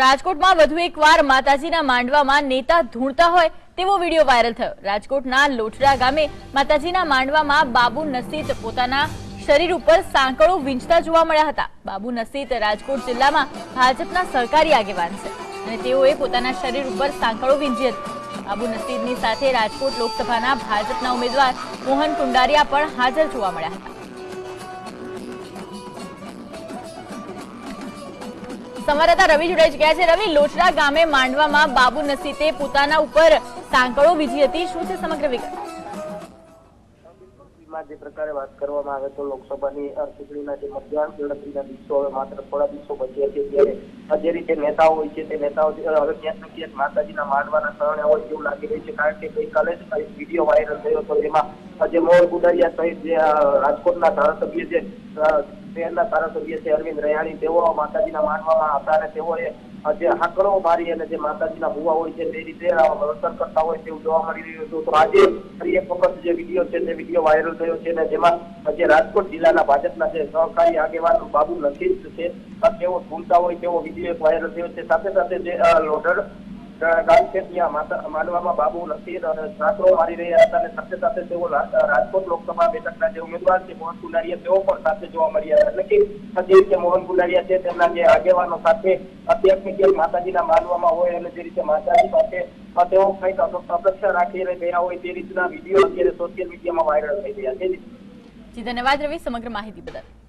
રાજકોટમાં વધુ એકવાર માતાજીના માંડવામાં નેતા ધૂણતા હોય તેવો વીડિયો વાયરલ થયો. રાજકોટના લોઠડા ગામે માતાજીના માંડવામાં બાબુ નસીત પોતાના શરીર ઉપર સાંકળો વીંચતા જોવા મળ્યા હતા. બાબુ નસીત રાજકોટ જિલ્લામાં ભાજપના સરકારી આગેવાન છે અને તેઓએ પોતાના શરીર ઉપર સાંકળો વીંજી હતી. બાબુ નસીદની સાથે રાજકોટ લોકસભાના ભાજપના ઉમેદવાર મોહન કુંડારિયા પણ હાજર જોવા મળ્યા હતા. સંવાદદાતા રવિ જોડાઈ ચુક્યા છે. રવિ લોચડા ગામે માંડવામાં બાબુ નસીતે પોતાના ઉપર સાંકળો વીજી હતી. શું છે સમગ્ર વિગત? જે પ્રકારે વાત કરવામાં આવે તો લોકસભાની ચૂંટણીના જે મતદાન ગણતરીના દિવસો હવે માત્ર થોડા દિવસો બચ્યા છે. ત્યારે જે રીતે નેતાઓ હોય છે તે નેતાઓ હવે ક્યાંક ને ક્યાંક માતાજીના માંડવાના શરણે હોય તેવું લાગી રહ્યું છે. કારણ કે ગઈકાલે જ વીડિયો વાયરલ થયો હતો. એમાં જે મોહન કુડારિયા સહિત જે રાજકોટના ધારાસભ્ય અ, શહેરના ધારાસભ્ય છે અરવિંદ રયાણી, તેઓ માતાજીના માનવામાં હતા અને તેઓએ જે હાકડો મારી અને જે માતાજીના ભૂવા હોય છે, તે રીતે વર્તન કરતા હોય તેવું જોવા મળી રહ્યું હતું. તો આજે ફરી એક વખત જે વીડિયો છે, તે વીડિયો વાયરલ થયો છે અને જેમાં જે રાજકોટ જિલ્લાના ભાજપના જે સહકારી આગેવાન બાબુ લખીત છે, તેઓ ભૂલતા હોય તેવો વીડિયો વાયરલ થયો છે. સાથે સાથે જે લોઢડ મોહન છે, તેમના જે આગેવાનો સાથે અત્યારની માતાજીના માનવામાં હોય અને જે રીતે માતાજી પાસે તેઓ કંઈક અપેક્ષા ગયા હોય તે રીતના વીડિયો અત્યારે સોશિયલ વાયરલ થઈ રહ્યા છે. જી, ધન્યવાદ રવિ સમગ્ર માહિતી બદલ.